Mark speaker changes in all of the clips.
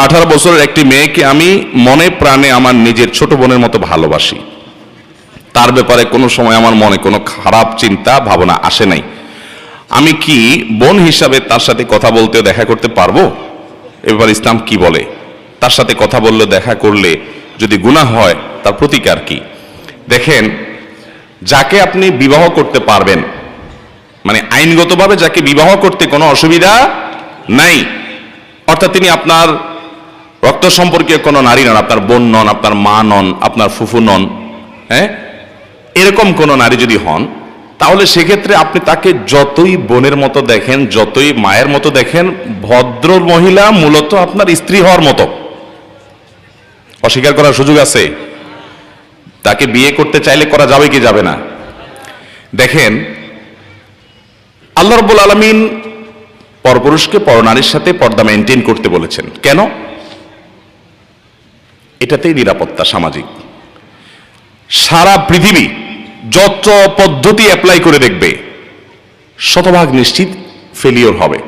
Speaker 1: আঠারো বছরের একটি মেয়েকে আমি মনে প্রাণে আমার নিজের ছোট বোনের মতো ভালোবাসি। তার ব্যাপারে কোনো সময় আমার মনে কোনো খারাপ চিন্তা, ভাবনা আসে নাই। আমি কি বোন হিসাবে তার সাথে কথা বলতেও দেখা করতে পারব? এবার ইসলাম কি বলে? তার সাথে কথা বললে দেখা করলে যদি গুনাহ হয়, তার প্রতিকার কি? দেখেন, যাকে আপনি বিবাহ করতে পারবেন মানে আইনগতভাবে যাকে বিবাহ করতে কোনো অসুবিধা নাই, অর্থাৎ তিনি আপনার রক্ত সম্পর্কীয় কোনো নারী নন, আপনার বোন নন, আপনার মা নন, আপনার ফুফু নন হ্যাঁ? এরকম কোনো নারী যদি হন, তাহলে সেক্ষেত্রে আপনি তাকে যতই বোনের মতো দেখেন, যতই মায়ের মতো দেখেন, ভদ্র মহিলা মূলত আপনার স্ত্রী হওয়ার মতো। অস্বীকার করার সুযোগ আছে? তাকে বিয়ে করতে চাইলে করা যাবে কি যাবে না? দেখেন, আল্লাহ রব্বুল আলমিন পরপুরুষকে পরনারীর সাথে পর্দা মেনটেন করতে বলেছেন। কেন? এটাতেই নিরাপত্তা সামাজিক। সারা পৃথিবী যত পদ্ধতি অ্যাপ্লাই করে দেখবে, শতভাগ নিশ্চিত ফেলিওর হবে।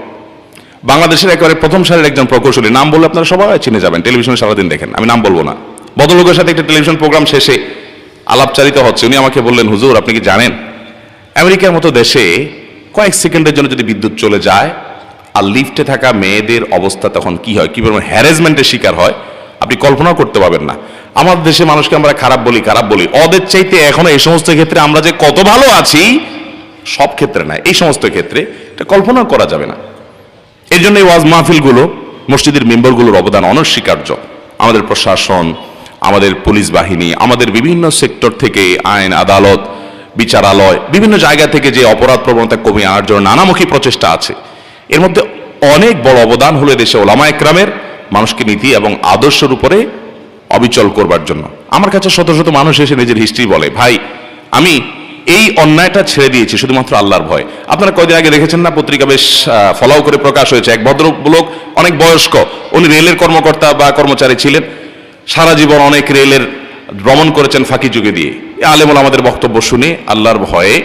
Speaker 1: বাংলাদেশের একেবারে প্রথম সারির একজন প্রকৌশলী, নাম বললে আপনারা সবাই চিনে যাবেন, টেলিভিশনে সারাদিন দেখেন, আমি নাম বলব না। ভদ্রলোকের সাথে একটা টেলিভিশন প্রোগ্রাম শেষে আলাপচারিত হচ্ছে, উনি আমাকে বললেন, হুজুর, আপনি কি জানেন, আমেরিকার মতো দেশে কয়েক সেকেন্ডের জন্য যদি বিদ্যুৎ চলে যায়, আর লিফটে থাকা মেয়েদের অবস্থা তখন কি হয়? কি পরিমাণ হ্যারাসমেন্টের শিকার হয় আপনি কল্পনাও করতে পারবেন না। আমার দেশে মানুষকে আমরা খারাপ বলি খারাপ বলি। ওদের চাইতে এখনও এই সমস্ত ক্ষেত্রে আমরা যে কত ভালো আছি, সব ক্ষেত্রে না, এই সমস্ত ক্ষেত্রে এটা কল্পনা করা যাবে না। এর জন্য এই ওয়াজ মাহফিলগুলো, মসজিদের মেম্বারগুলোর অবদান অনস্বীকার্য। আমাদের প্রশাসন, আমাদের পুলিশ বাহিনী, আমাদের বিভিন্ন সেক্টর থেকে আইন, আদালত, বিচারালয়, বিভিন্ন জায়গা থেকে যে অপরাধ প্রবণতা কমিয়ে আনার জন্য নানামুখী প্রচেষ্টা আছে। এর মধ্যে অনেক বড় অবদান হলো দেশে ওলামা একরামের। মানুষকে নীতি এবং আদর্শের উপরে অবিচল করবার জন্য। আমার কাছে শত শত মানুষ এসে নিজের হিস্ট্রি বলে, ভাই, আমি এই অন্যায়টা ছেড়ে দিয়েছি, শুধুমাত্র আল্লাহর ভয়। আপনারা কয়দিন আগে দেখেছেন না, পত্রিকা বেশ ফলাও করে প্রকাশ হয়েছে। এক ভদ্রলোক, অনেক বয়স্ক, উনি রেলের কর্মকর্তা বা কর্মচারী ছিলেন। সারা জীবন অনেক রেলের ভ্রমণ করেছেন ফাঁকি যুগে দিয়ে। আলেমুল আমাদের বক্তব্য শুনে আল্লাহর ভয়ে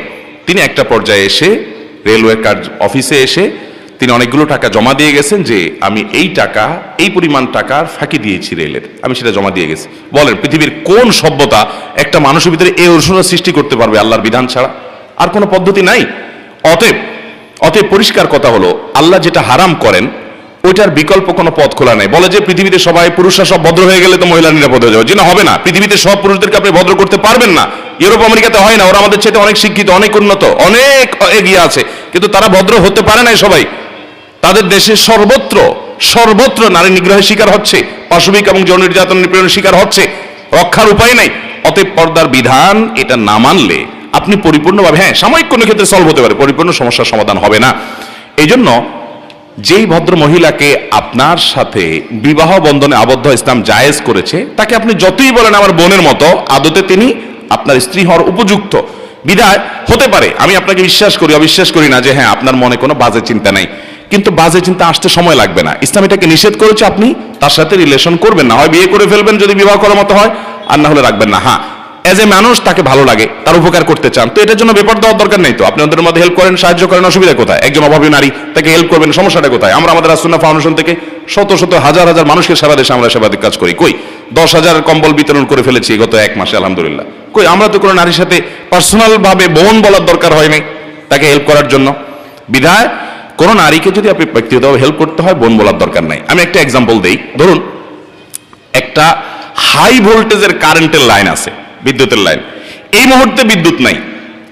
Speaker 1: তিনি একটা পর্যায়ে এসে রেলওয়ে কার্য, অফিসে এসে তিনি অনেকগুলো টাকা জমা দিয়ে গেছেন যে আমি এই টাকা, এই পরিমাণ টাকার ফাঁকি দিয়েছি রেলের। আমি সেটা জমা দিয়ে গেছি। বলেন, পৃথিবীর কোন সভ্যতা একটা মানুষের ভিতরে এই অনুশোচনা সৃষ্টি করতে পারবে আল্লাহর বিধান ছাড়া? আর কোনো পদ্ধতি নাই? অতএব অতএব পরিষ্কার কথা হলো, আল্লাহ যেটা হারাম করেন, ওইটার বিকল্প কোনো পথ খোলা নেই। বলে যে পৃথিবীতে সবাই পুরুষরা সব ভদ্র হয়ে গেলে তো মহিলা নিরাপদ হয়ে যাবে। যে না, হবে না। পৃথিবীতে সব পুরুষদেরকে আপনি ভদ্র করতে পারবেন না। ইউরোপ, আমেরিকাতে হয় না। ওরা আমাদের চেয়ে অনেক শিক্ষিত, অনেক উন্নত, অনেক এগিয়ে আছে। কিন্তু তারা ভদ্র হতে পারে নাই সবাই। তাদের দেশে সর্বত্র সর্বত্র নারী নিগ্রহের শিকার হচ্ছে, পাশবিক এবং যৌন নির্যাতন নিপীড়নের শিকার হচ্ছে। রক্ষার উপায় নাই। অতএব পর্দার বিধান, এটা না মানলে আপনি পরিপূর্ণভাবে হ্যাঁ সাময়িক কোনো ক্ষেত্রে সলভ হতে পারে, পরিপূর্ণ সমস্যার সমাধান হবে না। এই জন্য যেই ভদ্র মহিলাকে আপনার সাথে বিবাহ বন্ধনে আবদ্ধ ইসলাম জায়েজ করেছে, তাকে আপনি যতই বলেন আমার বোনের মতো, আদতে তিনি আপনার স্ত্রী হওয়ার উপযুক্ত। বিদায়, হতে পারে, আমি আপনাকে বিশ্বাস করি, অবিশ্বাস করি না যে হ্যাঁ আপনার মনে কোনো বাজে চিন্তা নেই। কিন্তু বাজে চিন্তা আসতে সময় লাগবে না। ইসলাম এটাকে নিষেধ করেছে আপনি, তার সাথে রিলেশন করবেন না। হয় বিয়ে করে ফেলবেন যদি বিবাহ করার মতো হয়, আর না হলে রাখবেন না। হ্যাঁ এজ এ মানুষ তাকে ভালো লাগে, তার উপকার করতে চান। তো এটার জন্য ব্যাপার দেওয়ার দরকার নেই তো। আপনি ওদের মধ্যে হেল্প করেন, সাহায্য করেন, অসুবিধা কোথায়? একজন অভাবী নারী, তাকে হেল্প করবেন, সমস্যাটা কোথায়? আমরা আমাদের আসুন্না ফাউন্ডেশন থেকে শত শত, হাজার হাজার মানুষকে সারা দেশে আমরা সেবাদিক কাজ করি। কই? দশ হাজার কম্বল বিতরণ করে ফেলেছি গত এক মাসে, আলহামদুলিল্লাহ। কই, আমরা তো কোনো নারীর সাথে পার্সোনাল ভাবে বোন বলার দরকার হয় নাই তাকে হেল্প করার জন্য। বিধায় কোনো নারীকে যদি আপনি ব্যক্তিগতভাবে হেল্প করতে হয়, বোন বলার দরকার নাই। আমি একটা এক্সাম্পল দেই। ধরুন, একটা হাই ভোল্টেজের কারেন্টের লাইন আছে, বিদ্যুতের লাইন এই মুহূর্তে বিদ্যুৎ নাই।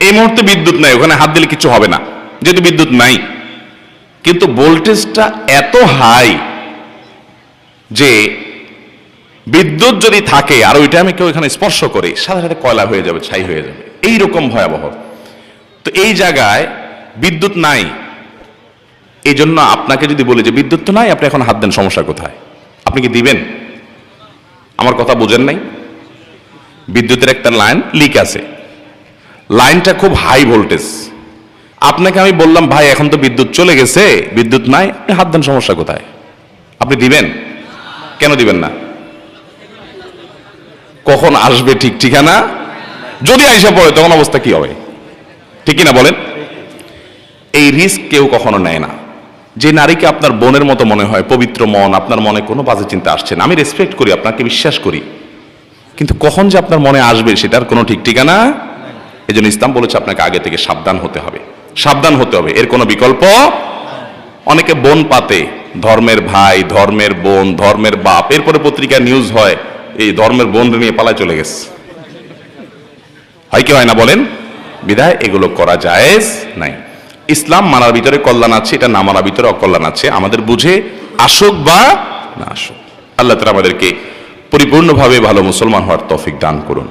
Speaker 1: এই মুহূর্তে বিদ্যুৎ নাই, ওখানে হাত দিলে কিছু হবে না, যেহেতু বিদ্যুৎ নাই। কিন্তু ভোল্টেজটা এত হাই যে বিদ্যুৎ যদি থাকে, আর ওইটা আমি কেউ এখানে স্পর্শ করি, সাথে সাথে কয়লা হয়ে যাবে, ছাই হয়ে যাবে। এই রকম ভয়াবহ। তো এই জায়গায় বিদ্যুৎ নাই। এই জন্য আপনাকে যদি বলি যে বিদ্যুৎ তো নাই, আপনি এখন হাত দেন, সমস্যা কোথায়? আপনি কি দিবেন? আমার কথা বোঝেন নাই? বিদ্যুতের একটা লাইন লিক আছে। লাইনটা খুব হাই ভোল্টেজ আপনাকে আমি বললাম, ভাই, এখন তো বিদ্যুৎ চলে গেছে, বিদ্যুৎ নাই, আপনি হাত দেন, সমস্যা কোথায়? আপনি দিবেন? কেন দিবেন না? কখন আসবে ঠিক ঠিকানা? যদি আইসা পড়ে, তখন অবস্থা কি হবে? ঠিক না বলেন? এই রিস্ক কেউ কখনো নেয় না। যে নারীকে আপনার বোনের মতো মনে হয়, পবিত্র মন, আপনার মনে কোনো বাজে চিন্তা আসছে না। আমি রেসপেক্ট করি, আপনাকে বিশ্বাস করি। কিন্তু কখন যে আপনার মনে আসবে সেটার কোনো ঠিক ঠিকানা? এই জন্য ইসলাম বলেছে আপনাকে আগে থেকে সাবধান হতে হবে। সাবধান হতে হবে। এর কোনো বিকল্প? অনেকে বোন পাতে, ধর্মের ভাই, ধর্মের বোন, ধর্মের বাপ। এরপরে পত্রিকায় নিউজ হয়, এই ধর্মের বোন নিয়ে পালায় চলে গেছে। হয় কি হয় না বলেন? বিদায়, এগুলো করা জায়েজ নাই। ইসলাম মানার ভিতরে কল্যাণ আছে এটা না মানার ভিতরে অকল্যাণ আছে। আমাদের বুঝে আসুক বা না আসুক। আল্লাহ তালা আমাদেরকে পরিপূর্ণভাবে ভালো মুসলমান হওয়ার তৌফিক দান করুন।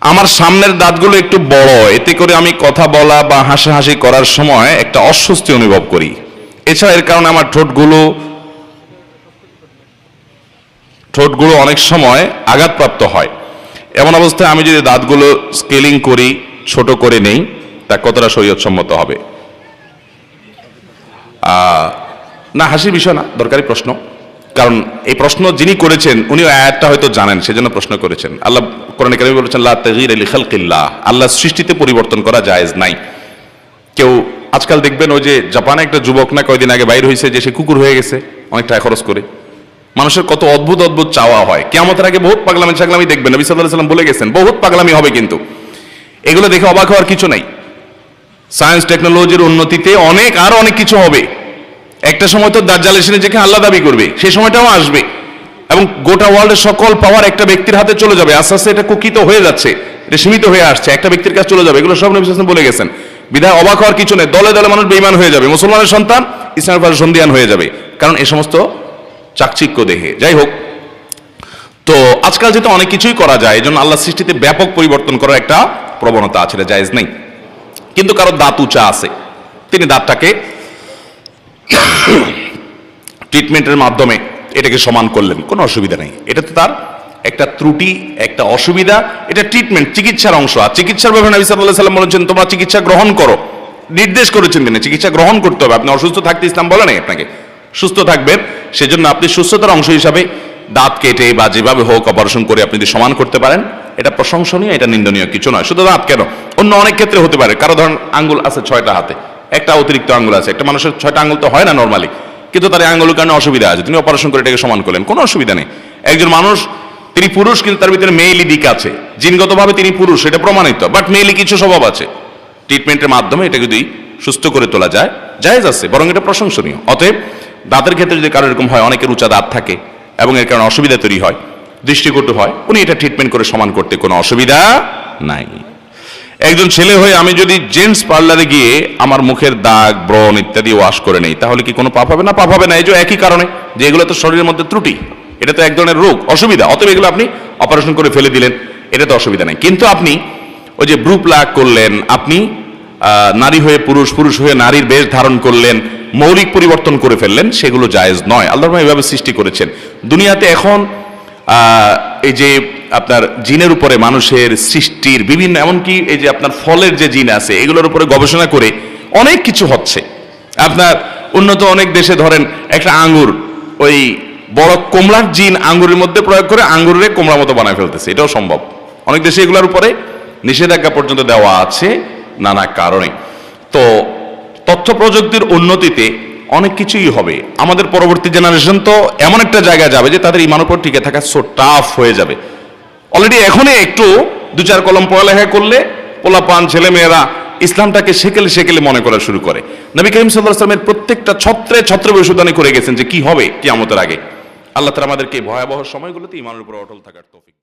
Speaker 1: আমার সামনের দাঁতগুলো একটু বড় এতে করে আমি কথা বলা বা হাসাহাসি করার সময় একটা অস্বস্তি অনুভব করি। এছাড়া এর কারণে আমার ঠোঁটগুলো ঠোঁটগুলো অনেক সময় আঘাতপ্রাপ্ত হয়। এমন অবস্থায় আমি যদি দাঁতগুলো স্কেলিং করি ছোট করে নেই তা কতটা শরীয়তসম্মত হবে? আহ, না, হাসির বিষয় না, দরকারি প্রশ্ন। কারণ এই প্রশ্ন যিনি করেছেন উনি আয়াতটা হয়তো জানেন, সেজন্য প্রশ্ন করেছেন। আল্লাহ কোরআন কারিমে বলেছেন, লা তাগীর আলি খালকিল্লাহ আল্লাহ সৃষ্টিতে পরিবর্তন করা জায়েজ নাই। কেউ আজকাল দেখবেন, ওই যে জাপানে একটা যুবক না কয়দিন আগে বাইর হয়েছে যে সে কুকুর হয়ে গেছে, অনেক টাকা খরচ করে। মানুষের কত অদ্ভুত অদ্ভুত চাওয়া হয়। কেমতের আগে বহুত পাগলামি, ছাগলামি দেখবেন। নবী সাল্লাহ সাল্লাম বলে গেছেন, বহুত পাগলামি হবে কিন্তু। এগুলো দেখে অবাক হওয়ার কিছু নাই। সায়েন্স, টেকনোলজির উন্নতিতে অনেক, আরও অনেক কিছু হবে। একটা সময় তো দাজ্জাল এসে নিজেকে আল্লাহ দাবি করবে, সেই সময়টাও আসবে। এবং গোটা ওয়ার্ল্ডের সকল পাওয়ার একটা ব্যক্তির হাতে চলে যাবে। আস্তে আস্তে এটা কুকিত হয়ে যাচ্ছে, এটা সীমিত হয়ে আসছে, একটা ব্যক্তির কাছে চলে যাবে। এগুলো সব নবী বলে গেছেন। বিধায় অবাক হওয়ার কিছু নেই। দলে দলে মানুষ বেইমান হয়ে যাবে। মুসলমানের সন্তান ইসলামের পাশে সন্ধিয়ান হয়ে যাবে। কারণ এ সমস্ত চাকচিক্য দেখে যাই হোক, তো আজকাল যেহেতু অনেক কিছুই করা যায় এই জন্য আল্লাহ সৃষ্টিতে ব্যাপক পরিবর্তন করার একটা প্রবণতা আছে, এটা জায়েজ নেই। কিন্তু কারও দাঁত উঁচা আছে। তিনি দাঁতটাকে ট্রিটমেন্টের মাধ্যমে এটাকে সমান করলেন, কোনো অসুবিধা নেই। এটা তো তার একটা ত্রুটি, একটা অসুবিধা। এটা ট্রিটমেন্ট চিকিৎসার অংশ। আর চিকিৎসার ব্যাপারে নবী সাল্লাল্লাহু সাল্লাম বলেছেন, তোমরা চিকিৎসা গ্রহণ করো। নির্দেশ করেছেন তিনি, চিকিৎসা গ্রহণ করতে হবে। আপনি অসুস্থ থাকতে ইসলাম বলে নাই আপনাকে। সুস্থ থাকবেন, সেজন্য আপনি সুস্থতার অংশ হিসাবে দাঁত কেটে বা যেভাবে হোক অপারেশন করে আপনি যদি সমান করতে পারেন, এটা প্রশংসনীয়, এটা নিন্দনীয়, কিছু নয়। শুধু দাঁত কেন? অন্য অনেক ক্ষেত্রে হতে পারে। কারও ধরেন আঙ্গুল আছে ছয়টা হাতে। একটা অতিরিক্ত আঙ্গুল আছে। একটা মানুষের ছয়টা আঙ্গুল তো হয় না নর্মালি কিন্তু তার আঙ্গুলের কারণে অসুবিধা আছে। তিনি অপারেশন করে এটাকে সমান করলেন। কোনো অসুবিধা নেই। একজন মানুষ, তিনি পুরুষ কিন্তু তার ভিতরে মেয়েলি দিক আছে। জিনগতভাবে তিনি পুরুষ, এটা প্রমাণিত। বাট মেয়েলি কিছু স্বভাব আছে। ট্রিটমেন্টের মাধ্যমে এটা যদি সুস্থ করে তোলা যায়, জায়েজ আছে, বরং এটা প্রশংসনীয়। অতএব, দাঁতের ক্ষেত্রে যদি কারও এরকম হয়, অনেকের উঁচা দাঁত থাকে এবং এর কারণে অসুবিধা তৈরি হয়, দৃষ্টিকটু হয়, উনি এটা ট্রিটমেন্ট করে সমান করতে কোনো অসুবিধা নাই। একজন ছেলে হয়ে আমি যদি জেন্টস পার্লারে গিয়ে আমার মুখের দাগ, ব্রণ ইত্যাদি ওয়াশ করে নেই, তাহলে কি কোনো পাপ হবে? না, পাপ হবে না, এই যে একই কারণে যে এগুলো তো শরীরের মধ্যে ত্রুটি, এটা তো এক ধরনের রোগ, অসুবিধা, অতএব এগুলো আপনি অপারেশন করে ফেলে দিলেন, এটা তো অসুবিধা নেই। কিন্তু আপনি ওই যে ব্রু প্লাগ করলেন, আপনি নারী হয়ে পুরুষ পুরুষ হয়ে নারীর বেশ ধারণ করলেন, মৌলিক পরিবর্তন করে ফেললেন, সেগুলো জায়েজ নয়। আল্লাহ এভাবে সৃষ্টি করেছেন। দুনিয়াতে এখন এই যে আপনার জিনের উপরে মানুষের সৃষ্টির বিভিন্ন, এমনকি এই যে আপনার ফলের যে জিন আছে, এগুলোর উপরে গবেষণা করে অনেক কিছু হচ্ছে। আপনার উন্নত অনেক দেশে ধরেন একটা আঙ্গুর, ওই বড় কোমড়ার জিন আঙ্গুরের মধ্যে প্রয়োগ করে আঙ্গুরের কোমড়া মতো বানায় ফেলতেছে। এটাও সম্ভব। অনেক দেশে এগুলোর উপরে নিষেধাজ্ঞা পর্যন্ত দেওয়া আছে নানা কারণে। তো তথ্য প্রযুক্তির উন্নতিতে অনেক কিছুই হবে। আমাদের পরবর্তী জেনারেশন তো এমন একটা জায়গায় যাবে যে তাদের ইমান উপর টিকে থাকা সো টাফ হয়ে যাবে। অলরেডি এখনই একটু দু চার কলম পড়ালেখা করলে পোলাপান ছেলে মেয়েরা ইসলামটাকে সেকেলে সেকেলে মনে করা শুরু করে। নবী করিম সাল্লাহ আসলামের প্রত্যেকটা ছত্রে ছত্র ভবিষ্যৎবাণী করে গেছেন যে কি হবে কি আমতের আগে। আল্লাহ তালা আমাদেরকে ভয়াবহ সময়গুলোতে ইমানের উপর অটল থাকার তৌফিক।